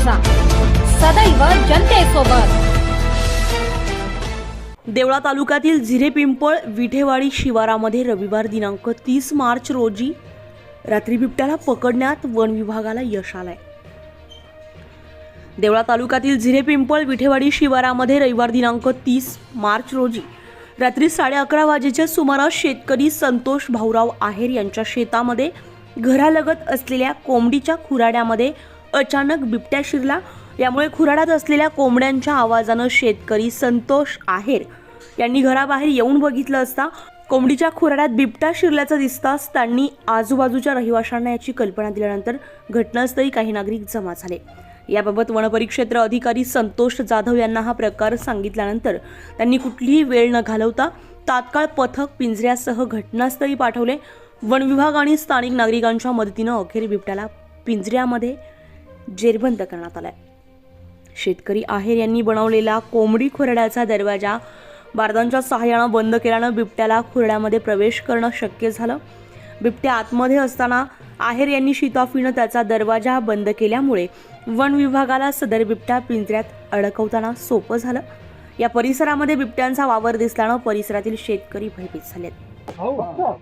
न्यूजचा सदैव जनतेसोबत. देवळा तालुक्यातील झिरे पिंपळ विठेवाडी शिवारामध्ये रविवार दिनांक तीस मार्च रोजी रात्री बिबट्याला पकडण्यात वन विभागाला यश आलंय. देवळा तालुक्यातील झिरे पिंपळ विठेवाडी शिवारामध्ये रविवार दिनांक तीस मार्च रोजी रात्री साडे अकरा वाजेच्या सुमारास शेतकरी संतोष भाऊराव आहेर यांच्या शेतामध्ये घरालगत असलेल्या कोंबडीच्या खुराड्यामध्ये अचानक बिबट्या शिरला. यामुळे खुराड्यात असलेल्या कोंबड्यांच्या आवाजानं शेतकरी संतोष आहेर यांनी घराबाहेर येऊन बघितलं असता कोंबडीच्या खुराड्यात बिबट्या शिरल्याचं दिसताच त्यांनी आजूबाजूच्या रहिवाशांना याची कल्पना दिल्यानंतर घटनास्थळी काही नागरिक जमा झाले. याबाबत वनपरिक्षेत्र अधिकारी संतोष जाधव यांना हा प्रकार सांगितल्यानंतर त्यांनी कुठलीही वेळ न घालवता तात्काळ पथक पिंजऱ्यासह घटनास्थळी पाठवले. वन विभाग आणि स्थानिक नागरिकांच्या मदतीनं अखेर बिबट्याला पिंजऱ्यामध्ये जेरबंद करण्यात आलाय. शेतकरी आहेर यांनी बनवलेला कोंबडी खुरड्याचा दरवाजा बारदांच्या सहाय्यानं बंद केल्यानं बिबट्याला खुरड्यामध्ये प्रवेश करणं शक्य झालं. बिबट्या आतमध्ये असताना आहेर यांनी शिताफीनं त्याचा दरवाजा बंद केल्यामुळे वन विभागाला सदर बिबट्या पिंजऱ्यात अडकवताना सोपं झालं. या परिसरामध्ये बिबट्यांचा वावर दिसल्यानं परिसरातील शेतकरी भयभीत झालेत. हो.